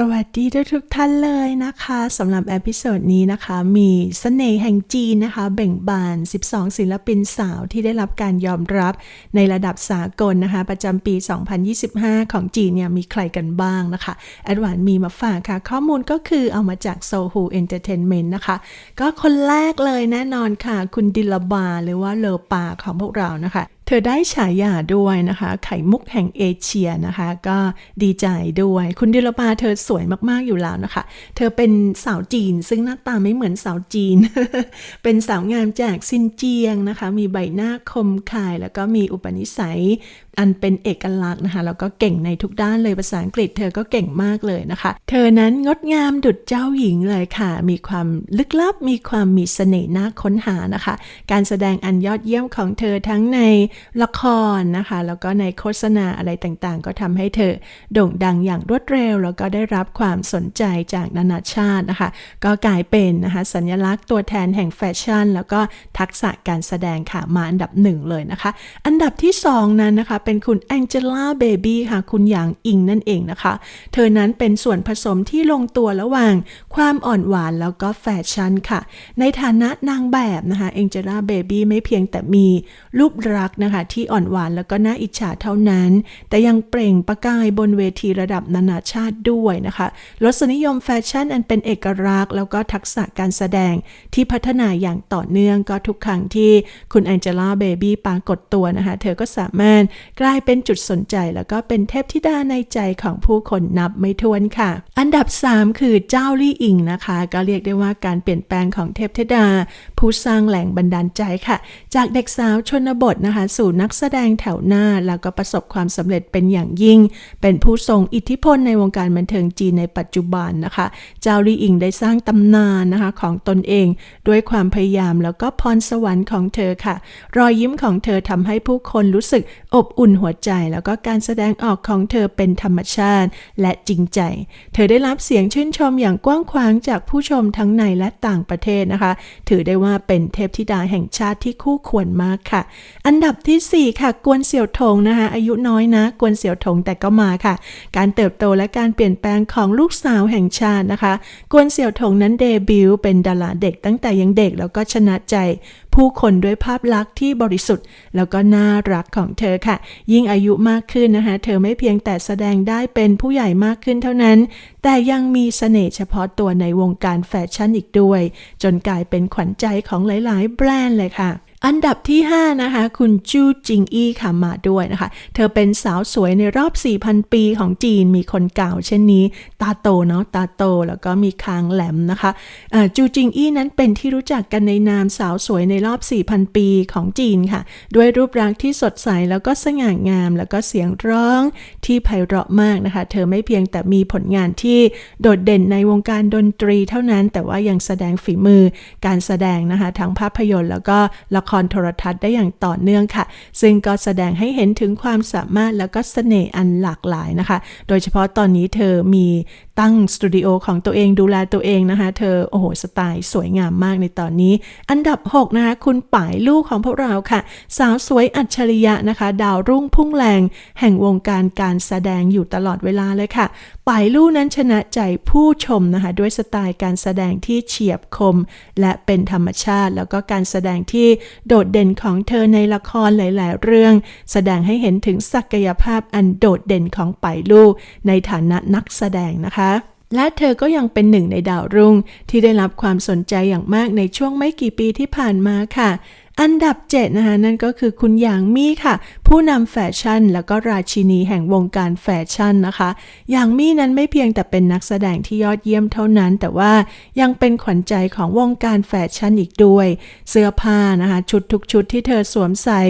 สวัสดีทุกทุกท่านเลยนะคะสำหรับเอพิโซดนี้นะคะ มีสเสน่ห์แห่งจีนนะคะ เบ่งบาน 12 ศิลปินสาวที่ได้รับการยอมรับในระดับสากลนะคะ ประจำปี 2025 ของจีนเนี่ยมีใครกันบ้างนะคะแอดวานมีมาฝากค่ะ ข้อมูลก็คือเอามาจาก Sohu Entertainment นะคะ ก็คนแรกเลยแน่นอนค่ะ คุณดิลบาหรือว่าเลอปาของพวกเรานะคะ เธอได้ฉายาด้วยนะคะ ไข่มุกแห่งเอเชียนะคะ ก็ดีใจด้วย คุณดิลปาเธอสวยมากๆอยู่แล้วนะคะ เธอเป็นสาวจีน ซึ่งหน้าตาไม่เหมือนสาวจีน เป็นสาวงามจากซินเจียงนะคะ มีใบหน้าคมคาย แล้วก็มีอุปนิสัยอันเป็นเอกลักษณ์นะคะ แล้วก็เก่งในทุกด้านเลยภาษาอังกฤษเธอก็เก่งมากเลยนะคะ เธอนั้นงดงามดุจเจ้าหญิงเลยค่ะ มีความลึกลับ มีความมีเสน่ห์น่าค้นหานะคะ การแสดงอันยอดเยี่ยมของเธอทั้งในละครนะคะ แล้วก็ในโฆษณาอะไรต่างๆ ก็ทำให้เธอโด่งดังอย่างรวดเร็ว แล้วก็ได้รับความสนใจจากนานาชาตินะคะ ก็กลายเป็นนะคะสัญลักษณ์ตัวแทนแห่งแฟชั่น แล้วก็ทักษะการแสดงค่ะมาอันดับหนึ่งเลยนะคะ อันดับที่สองนั้นนะคะ เป็นคุณแองเจล่าเบบี้ค่ะ คุณหยางอิงนั่นเองนะคะ เธอนั้นเป็นส่วนผสมที่ลงตัวระหว่าง ความอ่อนหวานแล้วก็แฟชั่นค่ะ ในฐานะนางแบบนะคะแองเจล่าเบบี้ไม่เพียงแต่มีรูปลักษนะคะ ที่อ่อนหวานแล้วก็น่าอิจฉาเท่านั้น แต่ยังเปล่งประกายบนเวทีระดับนานาชาติด้วยนะคะรสนิยมแฟชั่นอันเป็นเอกลักษณ์ แล้วก็ทักษะการแสดงที่พัฒนาอย่างต่อเนื่องก็ทุกครั้งที่คุณแองเจล่าเบบี้ปรากฏตัวนะคะ เธอก็สามารถกลายเป็นจุดสนใจ แล้วก็เป็นเทพธิดาในใจของผู้คนนับไม่ถ้วนค่ะ อันดับ 3 คือเจ้าลี่อิงนะคะ ก็เรียกได้ว่าการเปลี่ยนแปลงของเทพธิดา ผู้สร้างแหล่งบันดาลใจค่ะ จากเด็กสาวชนบทนะคะสู่นักแสดงแถวหน้า แล้วก็ประสบความสำเร็จเป็นอย่างยิ่ง เป็นผู้ทรงอิทธิพลในวงการบันเทิงจีนในปัจจุบันนะคะ เจ้าลี่อิงได้สร้างตำนานนะคะของตนเอง ด้วยความพยายามแล้วก็พรสวรรค์ของเธอค่ะ รอยยิ้มของเธอทำให้ผู้คนรู้สึกอบอุ่นหัวใจ แล้วก็การแสดงออกของเธอเป็นธรรมชาติ และจริงใจ เธอได้รับเสียงชื่นชมอย่างกว้างขวางจากผู้ชมทั้งในและต่างประเทศนะคะ ถือได้ว่าเป็นเทพธิดาแห่งชาติที่คู่ควรมากค่ะ อันดับทีสี่ 4 ค่ะ กวนเสี่ยวถงนะคะ อายุน้อยนะ กวนเสี่ยวถงแต่ก็มาค่ะ การเติบโตและการเปลี่ยนแปลงของลูกสาวแห่งชาตินะคะ กวนเสี่ยวถงนั้นเดบิวต์เป็นดาราเด็กตั้งแต่ยังเด็กแล้วก็ชนะใจผู้คนด้วยภาพลักษณ์ที่บริสุทธิ์ แล้วก็น่ารักของเธอค่ะ ยิ่งอายุมากขึ้นนะคะ เธอไม่เพียงแต่แสดงได้เป็นผู้ใหญ่มากขึ้นเท่านั้น แต่ยังมีเสน่ห์เฉพาะตัวในวงการแฟชั่นอีกด้วย จนกลายเป็นขวัญใจของหลาย ๆ แบรนด์เลยค่ะ อันดับที่ 5 นะคะ คุณจูจิงอี้ค่ะมาด้วยนะคะ เธอเป็นสาวสวยในรอบ 4,000 ปีของจีนมีคนกล่าวเช่นนี้ ตาโตเนาะตาโตแล้วก็มีคางแหลมนะคะจูจิงอี้นั้นเป็นที่รู้จักกันในนามสาวสวยในรอบ 4,000 ปีของจีนค่ะ ด้วยรูปร่างที่สดใสแล้วก็สง่างาม แล้วก็เสียงร้องที่ไพเราะมากนะคะ เธอไม่เพียงแต่มีผลงานที่โดดเด่นในวงการดนตรีเท่านั้น แต่ว่ายังแสดงฝีมือการแสดงนะคะทั้งภาพยนตร์แล้วก็ละครโทรทัศน์ได้อย่างต่อเนื่องค่ะ ซึ่งก็แสดงให้เห็นถึงความสามารถแล้วก็เสน่ห์อันหลากหลายนะคะ โดยเฉพาะตอนนี้เธอมีตั้งสตูดิโอของตัวเองดูแลตัวเองนะคะ เธอโอ้โหสไตล์สวยงามมากในตอนนี้ อันดับ 6 นะคะ คุณป่ายลูกของพวกเราค่ะ สาวสวยอัจฉริยะนะคะ ดาวรุ่งพุ่งแรง แห่งวงการการแสดงอยู่ตลอดเวลาเลยค่ะป่ายลู่นั้นชนะใจผู้ชมนะคะ ด้วยสไตล์การแสดงที่เฉียบคม และเป็นธรรมชาติ แล้วก็การแสดงที่ โดดเด่นของเธอในละครหลาย ๆ เรื่อง แสดงให้เห็นถึงศักยภาพอันโดดเด่นของป่ายลูกในฐานะนักแสดงนะคะและเธอก็ยังเป็นหนึ่งในดาวรุ่งที่ได้รับความสนใจอย่างมากในช่วงไม่กี่ปีที่ผ่านมาค่ะ อันดับ7นะคะนั่นก็คือคุณหยางมี่ค่ะ ผู้นำแฟชั่น แล้วก็ราชินีแห่งวงการแฟชั่นนะคะหยางมี่นั้นไม่เพียงแต่เป็นนักแสดงที่ยอดเยี่ยมเท่านั้น แต่ว่ายังเป็นขวัญใจของวงการแฟชั่นอีกด้วย เสื้อผ้านะคะชุดทุกชุดที่เธอสวมใส่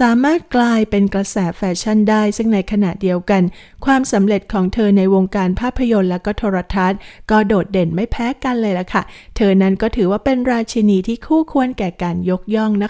สามารถกลายเป็นกระแสแฟชั่นได้ ซึ่งในขณะเดียวกัน ความสำเร็จของเธอในวงการภาพยนตร์และก็โทรทัศน์ ก็โดดเด่นไม่แพ้กันเลยล่ะค่ะ เธอนั้นก็ถือว่าเป็นราชินีที่คู่ควรแก่การยกย่องนะคะ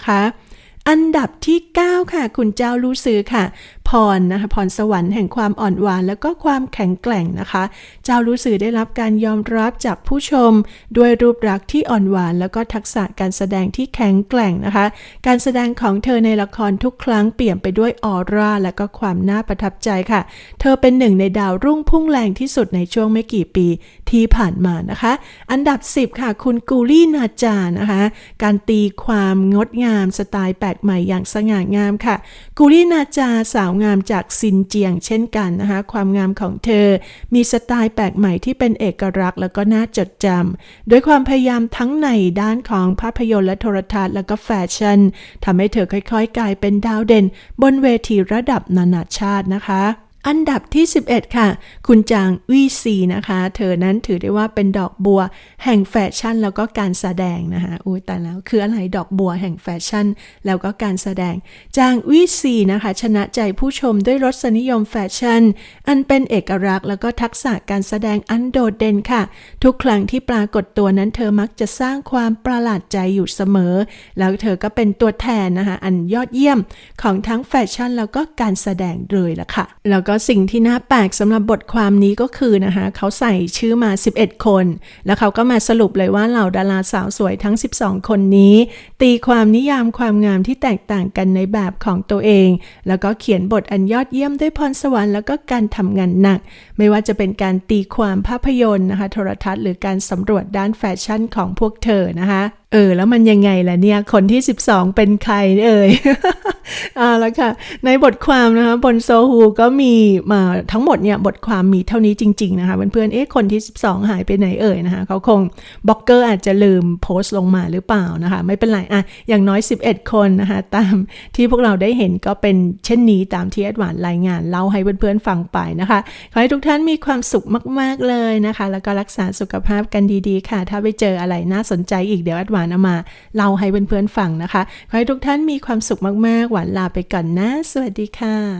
อันดับที่ 9 ค่ะ คุณเจ้าลู่ซื้อค่ะ พรนะคะพรสวรรค์แห่งความอ่อนหวาน แล้วก็ความแข็งแกร่งนะคะ เจ้ารู้สึกได้รับการยอมรับจากผู้ชม ด้วยรูปลักษ์ที่อ่อนหวาน แล้วก็ทักษะการแสดงที่แข็งแกร่งนะคะ การแสดงของเธอในละครทุกครั้งเปลี่ยนไปด้วยออร่าและก็ความน่าประทับใจค่ะ เธอเป็นหนึ่งในดาวรุ่งพุ่งแรงที่สุดในช่วงไม่กี่ปีที่ผ่านมานะคะ อันดับ 10 ค่ะ คุณกูลี่นาจานะคะ การตีความงดงามสไตล์แปลกใหม่อย่างสง่างามค่ะ กูลี่นาจาสาวงามจากซินเจียงเช่นกันนะคะ ความงามของเธอ มีสไตล์แปลกใหม่ที่เป็นเอกลักษณ์แล้วก็น่าจดจำด้วยความพยายามทั้งในด้านของภาพยนตร์และโทรทัศน์แล้วก็แฟชั่นทำให้เธอค่อยๆ กลายเป็นดาวเด่น บนเวทีระดับนานาชาตินะคะ อันดับที่ 11 ค่ะ คุณจางวีซีนะคะ เธอนั้นถือได้ว่าเป็นดอกบัวแห่งแฟชั่นแล้วก็การแสดงนะคะอุ้ยแต่แล้วคืออะไรดอกบัวแห่งแฟชั่น แล้วก็การแสดง จางวีซีนะคะ ชนะใจผู้ชมด้วยรสนิยมแฟชั่น อันเป็นเอกลักษณ์แล้วก็ทักษะการแสดงอันโดดเด่นค่ะ ทุกครั้งที่ปรากฏตัวนั้นเธอมักจะสร้างความประหลาดใจอยู่เสมอ แล้วเธอก็เป็นตัวแทนนะคะอันยอดเยี่ยมของทั้งแฟชั่น แล้วก็การแสดงเลยละค่ะแล้วก็สิ่งที่น่าแปลกสำหรับบทความนี้ก็คือนะคะเขาใส่ชื่อมา 11 คน แล้วเขาก็มาสรุปเลยว่าเหล่าดาราสาวสวยทั้ง 12 คนนี้ ตีความนิยามความงามที่แตกต่างกันในแบบของตัวเอง แล้วก็เขียนบทอันยอดเยี่ยมด้วยพรสวรรค์แล้วก็การทำงานหนัก ไม่ว่าจะเป็นการตีความภาพยนตร์นะคะโทรทัศน์หรือการสำรวจด้านแฟชั่นของพวกเธอนะคะ เออ แล้วมันยังไงล่ะเนี่ย คนที่ 12 เป็นใครเอ่ยอ่าแล้วค่ะ ในบทความนะคะบนโซฮูก็มีมาทั้งหมดเนี่ย บทความมีเท่านี้จริง ๆ นะคะเพื่อนๆเอ๊ะคนที่ 12 หายไปไหนเอ่ยนะคะเขาคงบล็อกเกอร์อาจจะลืมโพสต์ลงมาหรือเปล่านะคะ ไม่เป็นไรอะอย่างน้อย 11 คนนะคะ ตามที่พวกเราได้เห็นก็เป็นเช่นนี้ตามที่แอดวานรายงานเล่าให้เพื่อนๆฟังไปนะคะ ขอให้ทุกท่านมีความสุขมาก ๆเลยนะคะ แล้วก็รักษาสุขภาพกันดีๆ ค่ะ ถ้าไปเจออะไรน่าสนใจอีกเดี๋ยวแอดวานานเอามาเล่าให้เพื่อนๆฟังนะคะ ขอให้ทุกท่านมีความสุขมากๆ หวานลาไปก่อนนะ สวัสดีค่ะ